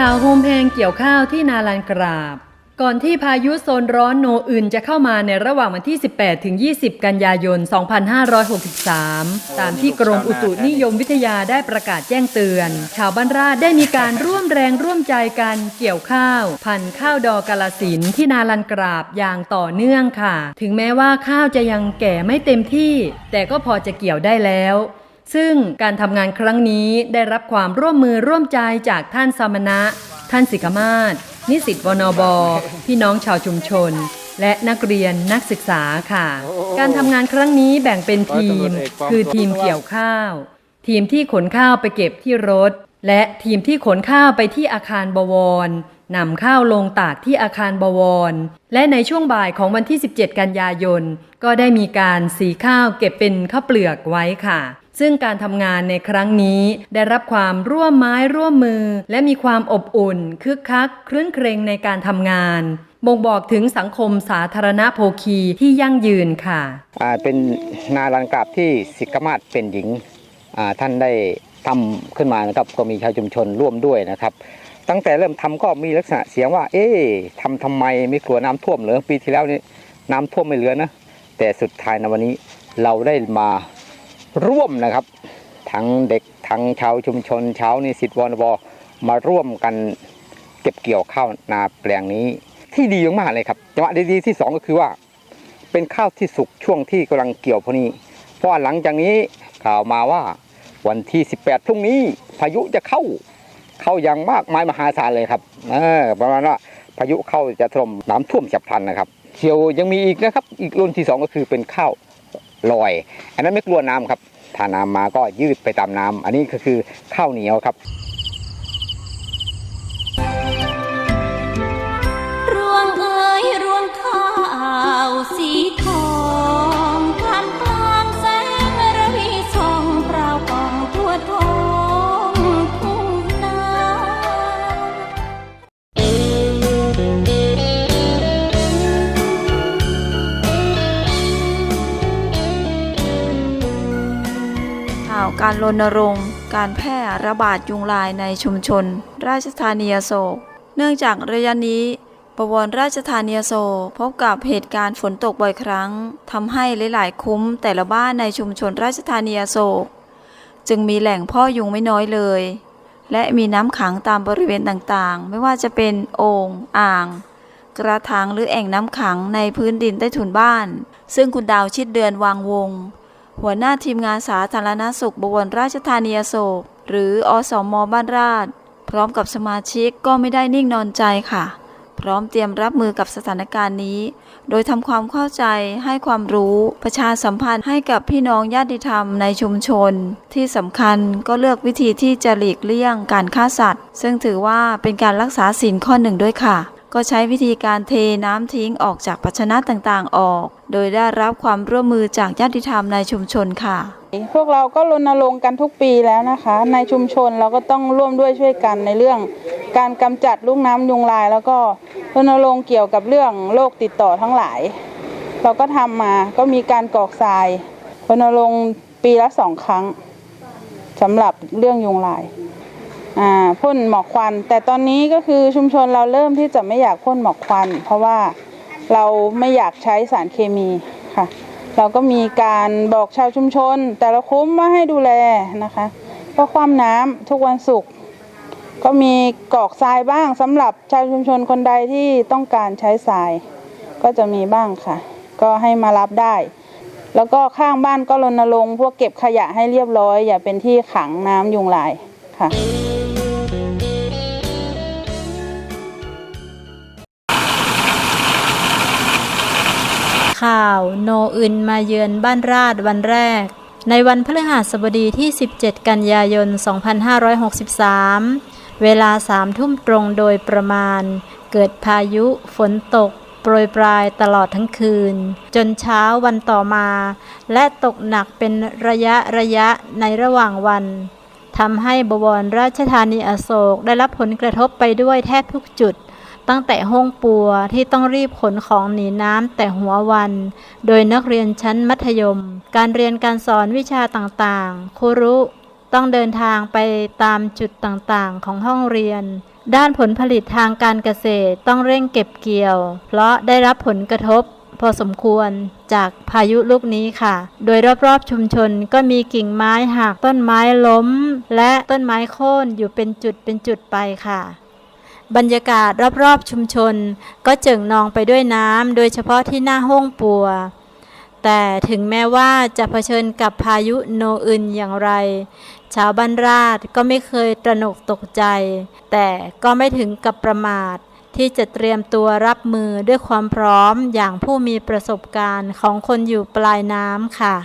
ข่าวโฮมเพงเกี่ยวข้าวที่นาลันกราบ ก่อนที่พายุโซนร้อนโนอื่นจะเข้ามาในระหว่างวันที่ 18 ถึง 20 กันยายน 2563 ตามที่กรมอุตุนิยมวิทยาได้ประกาศแจ้งเตือน ชาวบ้านราชได้มีการร่วมแรงร่วมใจกันเกี่ยวข้าว พันธุ์ข้าวดอกกาลสินที่นาลันกราบอย่างต่อเนื่องค่ะ ถึงแม้ว่าข้าวจะยังแก่ไม่เต็มที่ แต่ก็พอจะเกี่ยวได้แล้ว ซึ่งการทำงานครั้งนี้ได้รับความร่วมมือร่วมใจจากท่านสามณะ ท่านสิกมาศนิสิตวนบ พี่น้องชาวชุมชน และนักเรียนนักศึกษาค่ะ การทำงานครั้งนี้แบ่งเป็นทีม คือทีมเกี่ยวข้าว ทีมที่ขนข้าวไปเก็บที่รถ และทีมที่ขนข้าวไปที่อาคารบวรนำข้าวลงตากที่อาคารบวร และในช่วงบ่ายของวันที่ 17 กันยายน ก็ได้มีการสีข้าวเก็บเป็นข้าวเปลือกไว้ค่ะ ซึ่งการทำงานในครั้งนี้ได้รับความร่วมไม้ร่วมมือ และมีความอบอุ่น คึกคักครื้นเครงในการทำงานบ่งบอกถึงสังคมสาธารณโภคีที่ยั่งยืนค่ะอ่าเป็นนารันกราบที่สิกมาศเป็นหญิงอ่าท่านได้ทำขึ้นมานะครับก็มีชาวชุมชนร่วมด้วยนะครับ ตั้งแต่เริ่มทำก็มีลักษณะเสียงว่า เอ๊ะทำทำไมไม่กลัวน้ำท่วมเหรอปีที่แล้วนี่น้ำท่วมไม่เหลือนะแต่สุดท้ายในวันนี้เราได้มา ร่วมนะครับ ทั้งเด็กทั้งชาวชุมชนชาวนิสิตวนบมาร่วมกันเก็บเกี่ยวข้าวนาแปลงนี้ที่ดีมากเลยครับจังหวะดีๆที่สองก็คือว่า เป็นข้าวที่สุกช่วงที่กำลังเกี่ยวพอนี้เพราะหลังจากนี้ข่าวมาว่าวันที่ 18พรุ่งนี้พายุจะเข้าเข้าอย่างมากมายมหาศาลเลยครับเออประมาณว่าพายุเข้าจะถล่มน้ำท่วมฉับพลันนะครับเขียวยังมีอีกนะครับ อีกรุ่นที่สองก็คือเป็นข้าว ลอย อันนั้นไม่กลัวน้ำครับถ้าน้ำมาก็ยืดไปตามน้ำอันนี้ก็คือข้าวเหนียวครับ ข่าวการรณรงค์ การแพร่ระบาดยุงลายในชุมชน ราชธานีอโศก เนื่องจากระยะนี้บวรราชธานีอโศกพบกับเหตุการณ์ฝนตกบ่อยครั้งทำให้หลาย ๆ คุ้มแต่ละบ้านในชุมชนราชธานีอโศก จึงมีแหล่งพ่อยุงไม่น้อยเลย และมีน้ำขังตามบริเวณต่างๆ ไม่ว่าจะเป็นโอ่งอ่าง กระถางหรือแอ่งน้ำขังในพื้นดินใต้ถุนบ้าน ซึ่งคุณดาวชิดเดือนวางวง หัวหน้าทีมงานสาธารณสุขบวรราชธานีอโศกหรืออสมบ้านราช พร้อมกับสมาชิกก็ไม่ได้นิ่งนอนใจค่ะ พร้อมเตรียมรับมือกับสถานการณ์นี้ โดยทำความเข้าใจให้ความรู้ประชาสัมพันธ์ให้กับพี่น้องญาติธรรมในชุมชน ที่สำคัญก็เลือกวิธีที่จะหลีกเลี่ยงการฆ่าสัตว์ ซึ่งถือว่าเป็นการรักษาศีลข้อหนึ่งด้วยค่ะ ก็ใช้วิธีการเทน้ำทิ้งออกจากภาชนะต่างๆออก โดยได้รับความร่วมมือจากญาติธรรมในชุมชนค่ะ พวกเราก็รณรงค์กันทุกปีแล้วนะคะ ในชุมชนเราก็ต้องร่วมด้วยช่วยกันในเรื่อง การกำจัดลูกน้ำยุงลาย แล้วก็รณรงค์เกี่ยวกับเรื่องโรคติดต่อทั้งหลาย เราก็ทำมาก็มีการกอกทรายรณรงค์ปีละสองครั้งสำหรับเรื่องยุงลาย พ่นหมอกควัน แต่ตอนนี้ก็คือชุมชนเราเริ่มที่จะไม่อยากพ่นหมอกควัน เพราะว่าเราไม่อยากใช้สารเคมีค่ะ เราก็มีการบอกชาวชุมชน แต่ละคุ้มว่าให้ดูแลนะคะ ก็คว่ำน้ำทุกวันศุกร์ก็มีกอกทรายบ้างสำหรับชาวชุมชนคนใดที่ต้องการใช้ทราย ก็จะมีบ้างค่ะ ก็ให้มารับได้ แล้วก็ข้างบ้านก็รณรงค์พวกเก็บขยะให้เรียบร้อย อย่าเป็นที่ขังน้ำยุงลายค่ะ ข่าว โนอึนมาเยือนบ้านราชวันแรก ในวันพฤหัสบดีที่ 17 กันยายน 2563 เวลาสามทุ่มตรงโดยประมาณ เกิดพายุฝนตกโปรยปลายตลอดทั้งคืน จนเช้าวันต่อมา และตกหนักเป็นระยะระยะในระหว่างวันทำให้บวรราชธานีอโศกได้รับผลกระทบไปด้วยแทบทุกจุด ตั้งแต่ห้องปัวที่ต้องรีบขนของหนีน้ำแต่หัววัน โดยนักเรียนชั้นมัธยม การเรียนการสอนวิชาต่างๆครูรุต้องเดินทางไปตามจุดต่างๆ ของห้องเรียน ด้านผลผลิตทางการเกษตรต้องเร่งเก็บเกี่ยว เพราะได้รับผลกระทบพอสมควรจากพายุลูกนี้ค่ะ โดยรอบๆชุมชนก็มีกิ่งไม้หักต้นไม้ล้ม และต้นไม้โค่นอยู่เป็นจุดเป็นจุดไปค่ะ บรรยากาศรอบๆชุมชน ก็เจิ่งนองไปด้วยน้ำโดยเฉพาะที่หน้าห้องปัว แต่ถึงแม้ว่าจะเผชิญกับพายุโนอึนอย่างไร ชาวบ้านราชก็ไม่เคยตระหนกตกใจ แต่ก็ไม่ถึงกับประมาทที่จะเตรียมตัวรับมือด้วยความพร้อมอย่างผู้มีประสบการณ์ของคนอยู่ปลายน้ำค่ะ